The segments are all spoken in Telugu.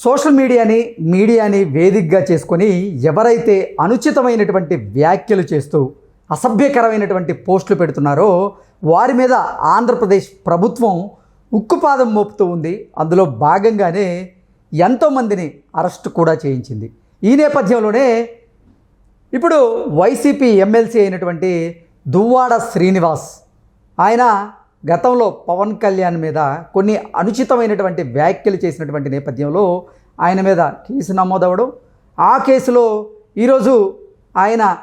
సోషల్ మీడియాని మీడియాని వేదికగా చేసుకొని ఎవరైతే అనుచితమైనటువంటి వ్యాఖ్యలు చేస్తూ అసభ్యకరమైనటువంటి పోస్టులు పెడుతున్నారో వారి మీద ఆంధ్రప్రదేశ్ ప్రభుత్వం ఉక్కుపాదం మోపుతూ ఉంది. అందులో భాగంగానే ఎంతోమందిని అరెస్ట్ కూడా చేయించింది. ఈ నేపథ్యంలోనే ఇప్పుడు వైసీపీ ఎమ్మెల్సీ అయినటువంటి దువ్వాడ శ్రీనివాస్ ఆయన గతంలో పవన్ కళ్యాణ్ మీద కొన్ని అనుచితమైనటువంటి వ్యాఖ్యలు చేసినటువంటి నేపథ్యంలో ఆయన మీద కేసు నమోదవడం ఆ కేసులో ఈరోజు ఆయన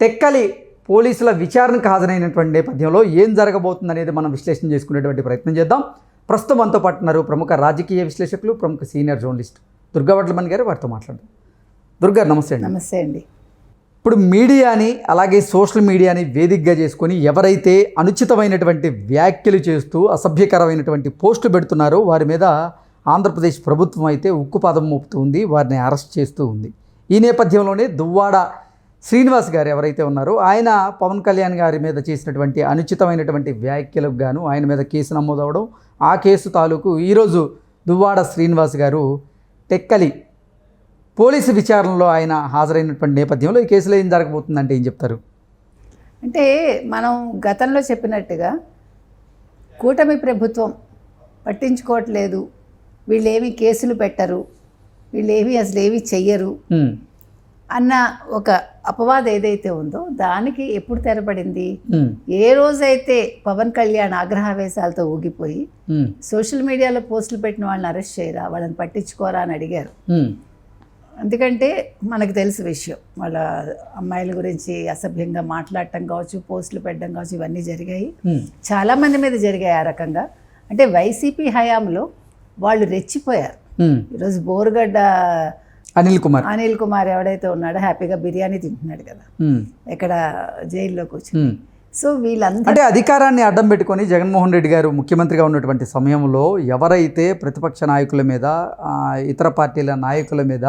తెక్కలి పోలీసుల విచారణకు హాజరైనటువంటి నేపథ్యంలో ఏం జరగబోతుంది అనేది మనం విశ్లేషణ చేసుకునేటువంటి ప్రయత్నం చేద్దాం. ప్రస్తుతం మనతో పట్టున్నారు ప్రముఖ రాజకీయ విశ్లేషకులు ప్రముఖ సీనియర్ జర్నలిస్ట్ దుర్గావట్లమణి గారు వారితో మాట్లాడదాం. దుర్గా నమస్తే అండి. నమస్తే అండి. ఇప్పుడు మీడియాని అలాగే సోషల్ మీడియాని వేదికగా చేసుకొని ఎవరైతే అనుచితమైనటువంటి వ్యాఖ్యలు చేస్తూ అసభ్యకరమైనటువంటి పోస్టులు పెడుతున్నారో వారి మీద ఆంధ్రప్రదేశ్ ప్రభుత్వం అయితే ఉక్కుపాదం మోపుతూ ఉంది వారిని అరెస్ట్ చేస్తూ ఉంది. ఈ నేపథ్యంలోనే దువ్వాడ శ్రీనివాస్ గారు ఎవరైతే ఉన్నారో ఆయన పవన్ కళ్యాణ్ గారి మీద చేసినటువంటి అనుచితమైనటువంటి వ్యాఖ్యలకు గాను ఆయన మీద కేసు నమోదవడం ఆ కేసు తాలూకు ఈరోజు దువ్వాడ శ్రీనివాస్ గారు టెక్కలి పోలీసు విచారణలో ఆయన హాజరైనటువంటి నేపథ్యంలో ఈ కేసులో ఏం జరగబోతుందంటే ఏం చెప్తారు? అంటే మనం గతంలో చెప్పినట్టుగా కూటమి ప్రభుత్వం పట్టించుకోవట్లేదు. వీళ్ళేమి కేసులు పెట్టరు. వీళ్ళేమి అసలు ఏమి చెయ్యరు. అన్న ఒక అపవాదం ఏదైతే ఉందో దానికి ఎప్పుడు తెరపడింది? ఏ రోజైతే పవన్ కళ్యాణ్ ఆగ్రహావేశాలతో ఊగిపోయి సోషల్ మీడియాలో పోస్టులు పెట్టిన వాళ్ళని అరెస్ట్ చేయరా? వాళ్ళని పట్టించుకోరా అని అడిగారు. ఎందుకంటే మనకు తెలుసు విషయం. వాళ్ళ అమ్మాయిల గురించి అసభ్యంగా మాట్లాడటం కావచ్చు పోస్టులు పెట్టడం కావచ్చు ఇవన్నీ జరిగాయి. చాలామంది మీద జరిగాయి ఆ రకంగా. అంటే వైసీపీ హయాంలో వాళ్ళు రెచ్చిపోయారు. ఈరోజు బోరుగడ్డ అనిల్ కుమార్. అనిల్ కుమార్ ఎవడైతే ఉన్నాడో హ్యాపీగా బిర్యానీ తింటున్నాడు కదా. ఉమ్, ఎక్కడ జైల్లో కూర్చొని. సో వీళ్ళందరూ అంటే అధికారాన్ని అడ్డం పెట్టుకొని జగన్మోహన్ రెడ్డి గారు ముఖ్యమంత్రిగా ఉన్నటువంటి సమయంలో ఎవరైతే ప్రతిపక్ష నాయకుల మీద ఇతర పార్టీల నాయకుల మీద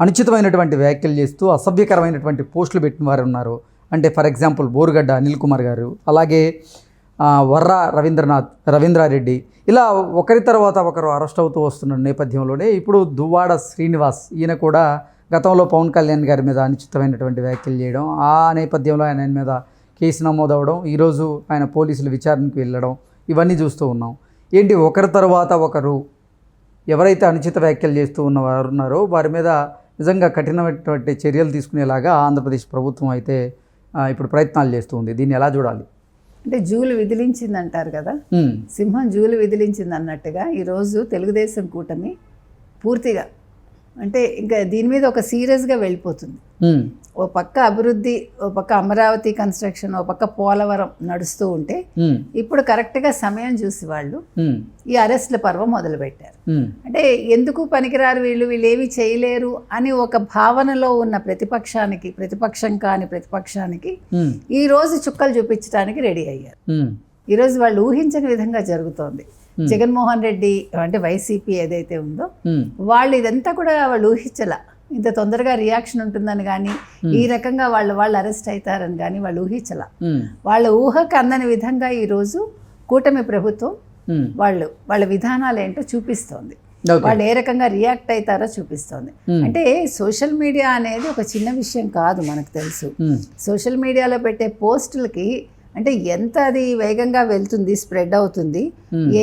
అనుచితమైనటువంటి వ్యాఖ్యలు చేస్తూ అసభ్యకరమైనటువంటి పోస్టులు పెట్టిన వారు ఉన్నారు. అంటే ఫర్ ఎగ్జాంపుల్ బోరుగడ్డ అనిల్ కుమార్ గారు అలాగే వర్ర రవీంద్రనాథ్ రవీంద్రారెడ్డి. ఇలా ఒకరి తర్వాత ఒకరు అరెస్ట్ అవుతూ వస్తున్న నేపథ్యంలోనే ఇప్పుడు దువ్వాడ శ్రీనివాస్ ఈయన కూడా గతంలో పవన్ కళ్యాణ్ గారి మీద అనుచితమైనటువంటి వ్యాఖ్యలు చేయడం ఆ నేపథ్యంలో ఆయన మీద కేసు నమోదవడం ఈరోజు ఆయన పోలీసులు విచారణకు వెళ్ళడం ఇవన్నీ చూస్తూ ఉన్నాం. ఏంటి ఒకరి తర్వాత ఒకరు ఎవరైతే అనుచిత వ్యాఖ్యలు చేస్తూ ఉన్నవారు ఉన్నారో వారి మీద నిజంగా కఠినమైనటువంటి చర్యలు తీసుకునేలాగా ఆంధ్రప్రదేశ్ ప్రభుత్వం అయితే ఇప్పుడు ప్రయత్నాలు చేస్తూ ఉంది. దీన్ని ఎలా చూడాలి? అంటే జూలు విదిలించింది అంటారు కదా సింహం జూలు విదిలించింది అన్నట్టుగా ఈరోజు తెలుగుదేశం కూటమి పూర్తిగా అంటే ఇంకా దీని మీద ఒక సీరియస్గా వెళ్ళిపోతుంది. ఓ పక్క అభివృద్ధి ఓ పక్క అమరావతి కన్స్ట్రక్షన్ ఓ పక్క పోలవరం నడుస్తూ ఉంటే ఇప్పుడు కరెక్ట్గా సమయం చూసి వాళ్ళు ఈ అరెస్ట్ల పర్వం మొదలుపెట్టారు. అంటే ఎందుకు పనికిరారు వీళ్ళు? వీళ్ళు ఏమీ చేయలేరు అని ఒక భావనలో ఉన్న ప్రతిపక్షానికి ప్రతిపక్షం కాని ప్రతిపక్షానికి ఈ రోజు చుక్కలు చూపించడానికి రెడీ అయ్యారు. ఈరోజు వాళ్ళు ఊహించని విధంగా జరుగుతోంది. జగన్మోహన్ రెడ్డి అంటే వైసీపీ ఏదైతే ఉందో ఉమ్, వాళ్ళు ఇదంతా కూడా వాళ్ళు ఊహించల. ఇంత తొందరగా రియాక్షన్ ఉంటుందని కానీ ఈ రకంగా వాళ్ళు వాళ్ళు అరెస్ట్ అవుతారని కానీ వాళ్ళు ఊహించల. వాళ్ళ ఊహకు అందని విధంగా ఈరోజు కూటమి ప్రభుత్వం. వాళ్ళు వాళ్ళ విధానాలు ఏంటో చూపిస్తోంది. వాళ్ళు ఏ రకంగా రియాక్ట్ అవుతారో చూపిస్తోంది. Hmm. అంటే సోషల్ మీడియా అనేది ఒక చిన్న విషయం కాదు మనకు తెలుసు. సోషల్ మీడియాలో పెట్టే పోస్టులకి అంటే ఎంత అది వేగంగా వెళ్తుంది స్ప్రెడ్ అవుతుంది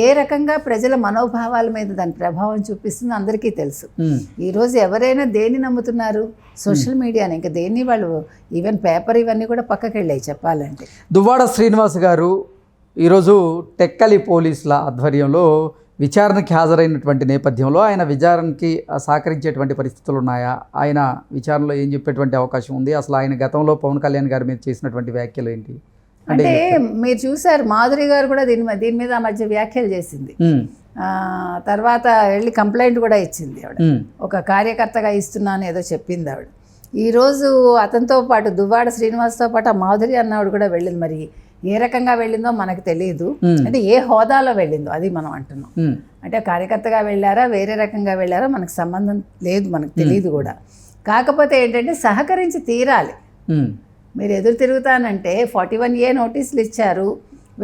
ఏ రకంగా ప్రజల మనోభావాల మీద దాని ప్రభావం చూపిస్తుంది అందరికీ తెలుసు. ఉమ్, ఈరోజు ఎవరైనా దేన్ని నమ్ముతున్నారు? సోషల్ మీడియాని. ఇంకా దేన్ని వాళ్ళు ఈవెన్ పేపర్ ఇవన్నీ కూడా పక్కకి వెళ్ళాయి చెప్పాలంటే. దువ్వాడ శ్రీనివాస్ గారు ఈరోజు టెక్కలి పోలీసుల ఆధ్వర్యంలో విచారణకి హాజరైనటువంటి నేపథ్యంలో ఆయన విచారణకి సహకరించేటువంటి పరిస్థితులు ఉన్నాయా? ఆయన విచారణలో ఏం చెప్పేటువంటి అవకాశం ఉంది? అసలు ఆయన గతంలో పవన్ కళ్యాణ్ గారి మీద చేసినటువంటి వ్యాఖ్యలు ఏంటి? అంటే మీరు చూసారు మాధురి గారు కూడా దీని మీద- దీని మీద ఆ మధ్య వ్యాఖ్యలు చేసింది. తర్వాత వెళ్ళి కంప్లైంట్ కూడా ఇచ్చింది ఆవిడ. ఒక కార్యకర్తగా ఇస్తున్నాను ఏదో చెప్పింది ఆవిడ. ఈరోజు అతనితో పాటు దువ్వాడ శ్రీనివాస్తో పాటు ఆ మాధురి అన్నవాడు కూడా వెళ్ళింది. మరి ఏ రకంగా వెళ్ళిందో మనకు తెలియదు. అంటే ఏ హోదాలో వెళ్ళిందో అది మనం అంటున్నాం. అంటే కార్యకర్తగా వెళ్ళారా వేరే రకంగా వెళ్ళారా మనకు సంబంధం లేదు మనకు తెలియదు కూడా. కాకపోతే ఏంటంటే సహకరించి తీరాలి. మీరు ఎదురు తిరుగుతానంటే ఫార్టీ వన్ ఏ నోటీసులు ఇచ్చారు.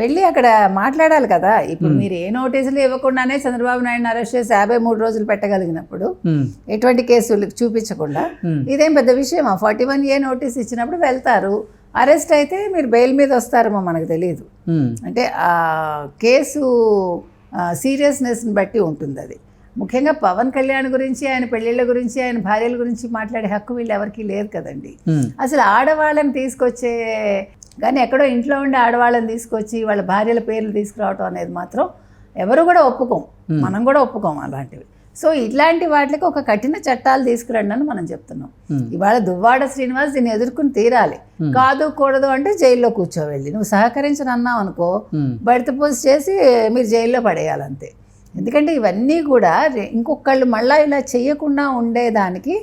వెళ్ళి అక్కడ మాట్లాడాలి కదా. ఇప్పుడు మీరు ఏ నోటీసులు ఇవ్వకుండానే చంద్రబాబు నాయుడు అరెస్ట్ చేసి యాభై మూడు రోజులు పెట్టగలిగినప్పుడు ఎటువంటి కేసులు చూపించకుండా. ఇదేం పెద్ద విషయమా? ఫార్టీ వన్ ఏ నోటీస్ ఇచ్చినప్పుడు వెళ్తారు. అరెస్ట్ అయితే మీరు బెయిల్ మీద వస్తారేమో మనకు తెలియదు అంటే ఆ కేసు సీరియస్నెస్ని బట్టి ఉంటుంది అది. ముఖ్యంగా పవన్ కళ్యాణ్ గురించి ఆయన పెళ్ళిళ్ళ గురించి ఆయన భార్యల గురించి మాట్లాడే హక్కు వీళ్ళు ఎవరికీ లేదు కదండి. అసలు ఆడవాళ్ళని తీసుకొచ్చే కానీ ఎక్కడో ఇంట్లో ఉండే ఆడవాళ్ళని తీసుకొచ్చి వాళ్ళ భార్యల పేర్లు తీసుకురావటం అనేది మాత్రం ఎవరు కూడా ఒప్పుకోం. మనం కూడా ఒప్పుకోం అలాంటివి. సో ఇట్లాంటి వాటికి ఒక కఠిన చట్టాలు తీసుకురండి అని మనం చెప్తున్నాం. ఇవాళ దువ్వాడ శ్రీనివాస్ దీన్ని ఎదుర్కొని తీరాలి. కాదు కూడదు అంటే జైల్లో కూర్చోవెళ్ళి. నువ్వు సహకరించను అన్నావు అనుకో బయట పోస్ట్ చేసి మీరు జైల్లో పడేయాలంతే. ఎందుకంటే ఇవన్నీ కూడా ఇంకొకళ్ళు మళ్ళా ఇలా చేయకుండా ఉండేదానికి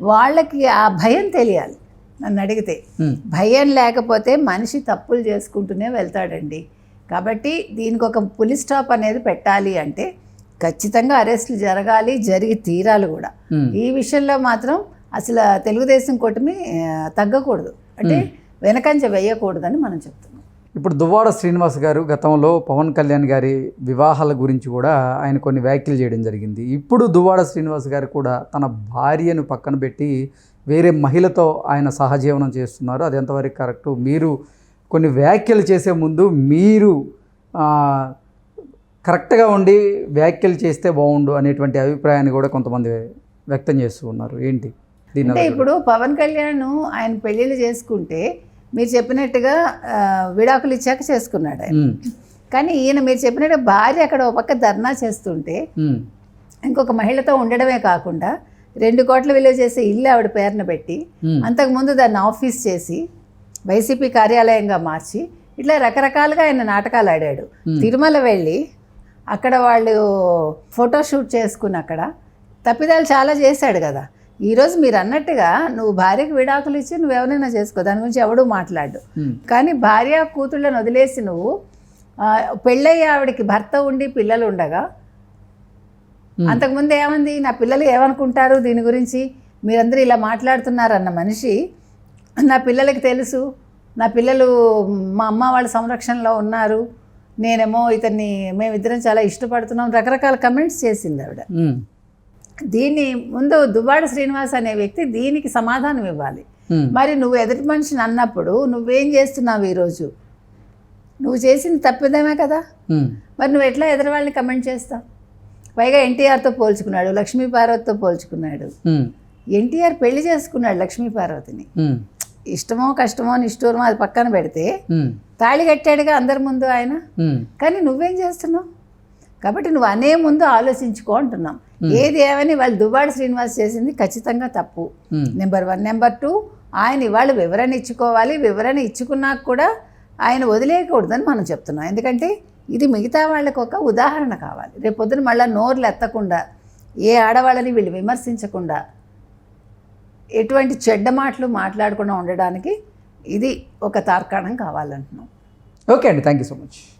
వాళ్ళకి ఆ భయం తెలియాలి నన్ను అడిగితే. భయం లేకపోతే మనిషి తప్పులు చేసుకుంటూనే వెళ్తాడండి. కాబట్టి దీనికి ఒక పులి స్టాప్ అనేది పెట్టాలి అంటే ఖచ్చితంగా అరెస్టులు జరగాలి జరిగి తీరాలి కూడా. ఈ విషయంలో మాత్రం అసలు తెలుగుదేశం కూటమి తగ్గకూడదు. అంటే వెనకంజ వేయకూడదని మనం చెప్తున్నాం. ఇప్పుడు దువ్వాడ శ్రీనివాస్ గారు గతంలో పవన్ కళ్యాణ్ గారి వివాహాల గురించి కూడా ఆయన కొన్ని వ్యాఖ్యలు చేయడం జరిగింది. ఇప్పుడు దువ్వాడ శ్రీనివాస్ గారు కూడా తన భార్యను పక్కన పెట్టి వేరే మహిళతో ఆయన సహజీవనం చేస్తున్నారు. అది ఎంతవరకు కరెక్టు? మీరు కొన్ని వ్యాఖ్యలు చేసే ముందు మీరు కరెక్ట్గా ఉండి వ్యాఖ్యలు చేస్తే బాగుండు అనేటువంటి అభిప్రాయాన్ని కూడా కొంతమంది వ్యక్తం చేస్తూ ఉన్నారు. ఏంటి? దీని అంటే ఇప్పుడు పవన్ కళ్యాణ్ ఆయన పెళ్ళిళ్ళు చేసుకుంటే మీరు చెప్పినట్టుగా విడాకులు ఇచ్చాక చేసుకున్నాడు ఆయన. కానీ ఈయన మీరు చెప్పినట్టు భార్య అక్కడ ఒక పక్క ధర్నా చేస్తుంటే ఇంకొక మహిళతో ఉండడమే కాకుండా రెండు కోట్ల విలువ చేసే ఇల్లు ఆవిడ పేరున పెట్టి అంతకుముందు దాన్ని ఆఫీస్ చేసి వైసీపీ కార్యాలయంగా మార్చి ఇట్లా రకరకాలుగా ఆయన నాటకాలు ఆడాడు. తిరుమల వెళ్ళి అక్కడ వాళ్ళు ఫోటోషూట్ చేసుకుని అక్కడ తప్పిదాలు చాలా చేశాడు కదా. ఈరోజు మీరు అన్నట్టుగా నువ్వు భార్యకు విడాకులు ఇచ్చి నువ్వు ఎవరైనా చేసుకో దాని గురించి ఎవడూ మాట్లాడు. కానీ భార్య కూతుళ్ళని వదిలేసి నువ్వు పెళ్ళయ్యి ఆవిడకి భర్త ఉండి పిల్లలు ఉండగా అంతకుముందు ఏమంది? నా పిల్లలు ఏమనుకుంటారు దీని గురించి? మీరందరూ ఇలా మాట్లాడుతున్నారన్న మనిషి నా పిల్లలకి తెలుసు. నా పిల్లలు మా అమ్మ వాళ్ళ సంరక్షణలో ఉన్నారు. నేనేమో ఇతన్ని మేమిద్దరం చాలా ఇష్టపడుతున్నాం. రకరకాల కమెంట్స్ చేసింది ఆవిడ. దీన్ని ముందు దువ్వాడ శ్రీనివాస్ అనే వ్యక్తి దీనికి సమాధానం ఇవ్వాలి. మరి నువ్వు ఎదుటి మనిషిని అన్నప్పుడు నువ్వేం చేస్తున్నావు ఈరోజు? నువ్వు చేసింది తప్పిదమే కదా? మరి నువ్వు ఎట్లా ఎదురు వాళ్ళని కమెంట్ చేస్తావు? పైగా ఎన్టీఆర్తో పోల్చుకున్నాడు లక్ష్మీ పార్వతితో పోల్చుకున్నాడు. ఎన్టీఆర్ పెళ్ళి చేసుకున్నాడు లక్ష్మీ పార్వతిని. ఇష్టమో కష్టమో నిష్ఠూరమో అది పక్కన పెడితే తాళి కట్టాడుగా అందరి ముందు ఆయన. కానీ నువ్వేం చేస్తున్నావు? కాబట్టి నువ్వు అనే ముందు ఆలోచించుకో అంటున్నాం. ఏది ఏమని వాళ్ళు దువ్వాడ శ్రీనివాస్ చేసింది ఖచ్చితంగా తప్పు. నెంబర్ వన్ నెంబర్ టూ ఆయన ఇవాళ వివరణ ఇచ్చుకోవాలి. వివరణ ఇచ్చుకున్నాక కూడా ఆయన వదిలేయకూడదని మనం చెప్తున్నాం. ఎందుకంటే ఇది మిగతా వాళ్ళకి ఒక ఉదాహరణ కావాలి. రేపు పొద్దున మళ్ళీ నోర్లు ఎత్తకుండా ఏ ఆడవాళ్ళని వీళ్ళు విమర్శించకుండా ఎటువంటి చెడ్డ మాటలు మాట్లాడకుండా ఉండడానికి ఇది ఒక తార్కాణం కావాలంటున్నాం. ఓకే అండి. Thank you so much